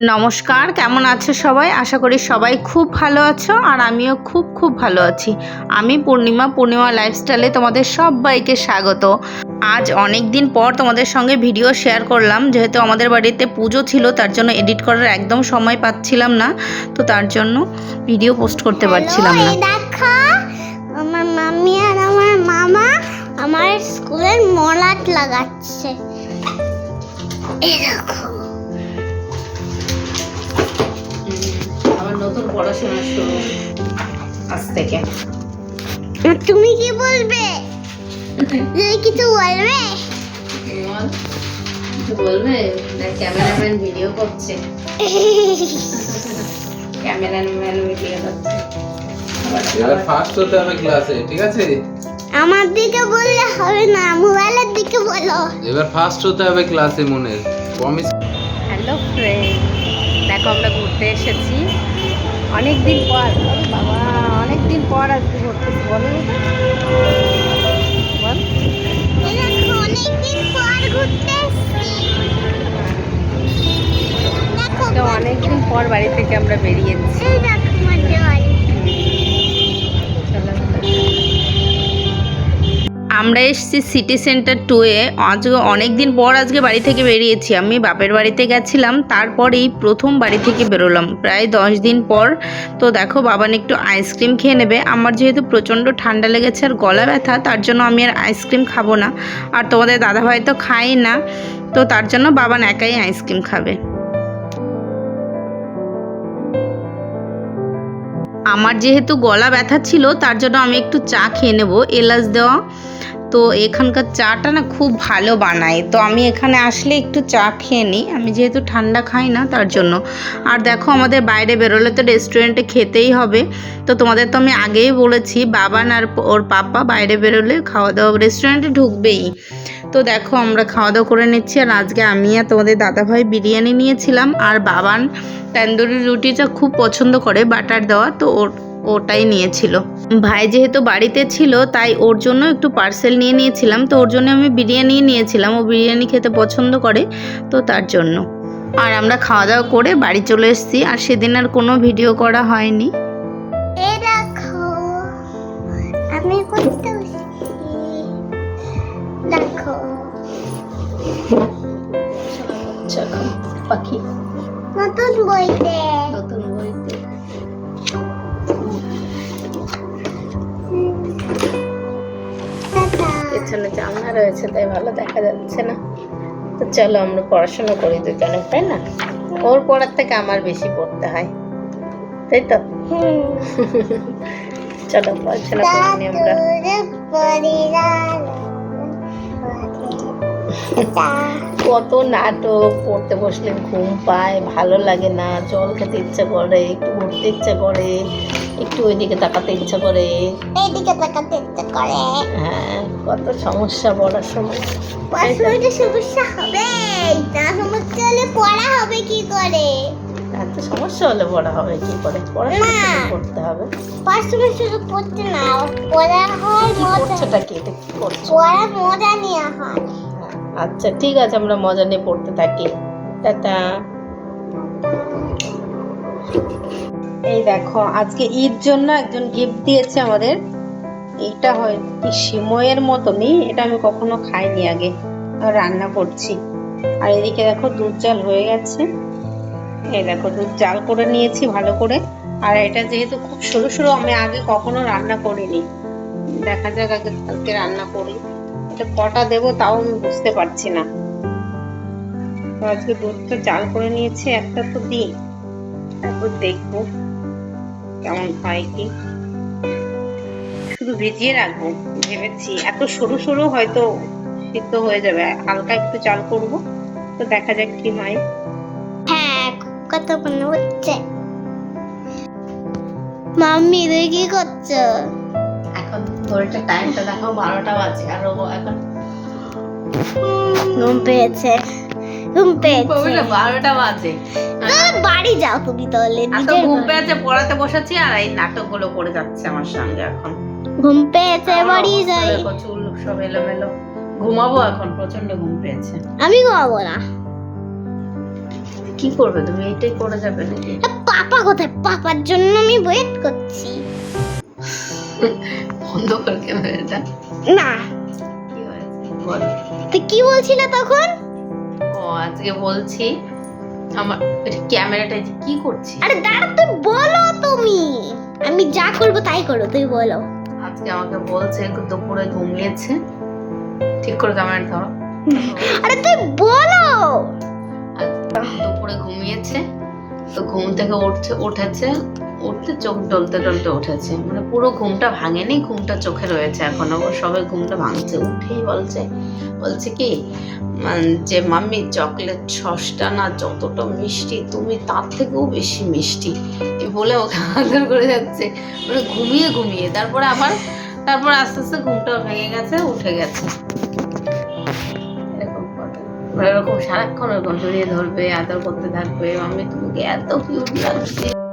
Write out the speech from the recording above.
নমস্কার কেমন আছো সবাই? আশা করি সবাই খুব ভালো আছো আর আমিও খুব খুব ভালো আছি। আমি পূর্ণিমা পূর্ণিমা লাইফস্টাইলে তোমাদের সবাইকে স্বাগত। আজ অনেক দিন পর তোমাদের সঙ্গে ভিডিও শেয়ার করলাম যেহেতু আমাদের বাড়িতে পুজো ছিল তার জন্য এডিট করার একদম সময় পাচ্ছিলাম না তো তার জন্য ভিডিও পোস্ট করতে পারছিলাম না। আমার মাম্মি আর আমার মামা আমার স্কুলের মলাট লাগাচ্ছে। এই নতুন পড়াশোনা শুরু আজ থেকে। তুমি কি বলবে? কিছু বলবে? কিছু বলবে? ক্যামেরাম্যান ভিডিও করছে। ক্যামেরাম্যান ভিডিও করছে। এবার ফার্স্ট হতে হবে ক্লাসে ঠিক আছে? আমার দিকে বললে হবে না মোবাইলের দিকে বলো। এবার ফার্স্ট হতে হবে ক্লাসে মনে প্রমিস হ্যালো ফ্রেন্ড দেখো আমরা ঘুরতে এসেছি। অনেক দিন পর বাবা অনেক দিন পর আজকে ঘুরতে বলো। আমরা এসেছি সিটি সেন্টার টুয়ে আজকে অনেক দিন পর আজকে বাড়ি থেকে বেরিয়েছি আমি। বাপের বাড়িতে গেছিলাম, তারপরেই প্রথম বাড়ি থেকে বেরোলাম। প্রায় দশ দিন পর। তো দেখো, বাবান একটু আইসক্রিম খেয়ে নেবে। আমার যেহেতু প্রচণ্ড ঠান্ডা লেগেছে আর গলা ব্যথা, তার জন্য আমি আর আইসক্রিম খাব না। আর তোমাদের দাদাভাই তো খাই না। তো তার জন্য বাবান একাই আইসক্রিম খাবে। আমার যেহেতু গলা ব্যথা ছিল, তার জন্য আমি একটু চা খেয়ে নেব। এলাচ দেওয়া। তো এখানকার চাটা না খুব ভালো বানায়। তো আমি এখানে আসলে একটু চা খেয়ে নিই। আমি যেহেতু ঠান্ডা খাই না, তার জন্য। আর দেখো আমাদের বাইরে বেরোলে তো রেস্টুরেন্টে খেতেই হবে। তো তোমাদের তো আমি আগেই বলেছি বাবান আর ওর পাপা বাইরে বেরোলে খাওয়া দাওয়া রেস্টুরেন্টে ঢুকবেই। তো দেখো আমরা খাওয়া দাওয়া করে নিচ্ছি। আর আজকে আমি আর তোমাদের দাদাভাই বিরিয়ানি নিয়েছিলাম। আর বাবান তন্দুরি রুটিটা খুব পছন্দ করে, বাটার দেওয়া। তো ওর ওটাই নিয়েছিল। ভাই যেহেতু বাড়িতে ছিল তাই ওর জন্য একটু পার্সেল নিয়ে নিয়েছিলাম। তো ওর জন্য আমি বিরিয়ানি নিয়েছিলাম। ও বিরিয়ানি খেতে পছন্দ করে তো তার জন্য। আর আমরা খাওয়া দাওয়া করে বাড়ি চলে এসেছি আর সেদিন আর কোনো ভিডিও করা হয়নি। এই আমি দেখো। পাখি। নতুন বইতে। নতুন বইতে। পেছনে জানলা রয়েছে, তাই ভালো দেখা যাচ্ছে না। তো চলো আমরা পড়াশোনা করি দুজনে, তাই না? ওর পড়ার থেকে আমার বেশি পড়তে হয়, তাই তো? চলো পড়াশোনা করিনি আমরা। কত নাটক পড়তে বসলে ঘুম পায় ভালো লাগে না জল খেতে ইচ্ছা করে একটু ঘুরতে ইচ্ছা করে একটু ওইদিকে তাকাতে ইচ্ছা করে। এইদিকে তাকাতে ইচ্ছে করে। হ্যাঁ কত সমস্যা পড়ার সময়। পড়াশোনাটা সমস্যা হবে না সমস্যা হলে পড়া হবে কি করে? এত সমস্যা হলে পড়া হবে কি করে? পড়াশোনা। করতে হবে। পড়াশোনা শুধু পড়তে না পড়া হয় মজা। কি? এটা কি করছ? পড়া মজা নেওয়া হ্যাঁ, আচ্ছা ঠিক আছে, আমরা মজা নিয়ে পড়তে থাকি। টাটা। এই দেখো, আজকে ঈদ জন্য একজন গিফট দিয়েছে আমাদের। এটা হয় সিময়ের মতনই, এটা আমি কখনো খাইনি আগে। রান্না করছি। আর এদিকে দেখো দুধ জাল হয়ে গেছে। এই দেখো, দুধ জাল করে নিয়েছি ভালো করে। আর এটা যেহেতু খুব সরু সরু, আমি আগে কখনো রান্না করিনি। দেখা যাক আগে কালকে রান্না করি। এটা কটা দেবো তাও আমি বুঝতে পারছি না। তো আজকে দুধটা জাল করে নিয়েছি, একটা তো দিই। তারপর দেখব কেমন হয় কি। শুধু ভিজিয়ে রাখব, ভেবেছি এত সরু সরু হয়তো সিদ্ধ হয়ে যাবে, হালকা একটু চাল করব, তো দেখা যাক কি হয়। হ্যাঁ কত মনে হচ্ছে মাম্মি তুই কি করছ? ঘড়িটা টাইমটা দেখো বারোটা বাজে আর ও এখন ঘুম পেয়েছে ঘুম পেয়েছে। বারোটা বাজে। বাড়ি যাও তুমি তাহলে এত ঘুম। পেয়েছে পড়াতে বসেছি আর এই নাটকগুলো করে যাচ্ছে আমার সঙ্গে এখন। ঘুম পেয়েছে বাড়ি যাই। চুল সব এলোমেলো। ঘুমাবো এখন প্রচণ্ড ঘুম পেয়েছে। আমি ঘুমাবো না। কি করবে তুমি? এটাই করে যাবে নাকি? পাপা কোথায়? পাপার জন্য আমি ওয়েট করছি। বন্ধ কর ক্যামেরাটা না। তুই কি বলছিলে তখন? ও আজকে বলছি আমার এটা ক্যামেরাটা কি করছি আরে দাঁড়া তুই বলো তুমি। আমি যা করব তাই করো তুই বলো। আজকে আমাকে বলছে দুপুরে ঘুমিয়েছে। ঠিক করে ক্যামেরা ধরো। আরে তুই বলো। দুপুরে ঘুমিয়েছে তো ঘুম থেকে উঠছে উঠেছে। উঠতে চোখ ডলতে ডলতে উঠেছে। মানে পুরো ঘুমটা ভাঙেনি, ঘুমটা চোখে রয়েছে এখনও। ও সবে ঘুমটা ভাঙছে, উঠেই বলছে। বলছে কি যে মাম্মি চকলেট সসটা না যতটা মিষ্টি, তুমি তার থেকেও বেশি মিষ্টি। বলে ওকে আদর করে যাচ্ছে। মানে ঘুমিয়ে ঘুমিয়ে। তারপরে আবার, তারপর আস্তে আস্তে ঘুমটা ভেঙে গেছে, উঠে গেছে। এরকম সারাক্ষণ ওরকম জড়িয়ে ধরবে, আদর করতে থাকবে। মাম্মি, তোমাকে এত কিউট লাগছে।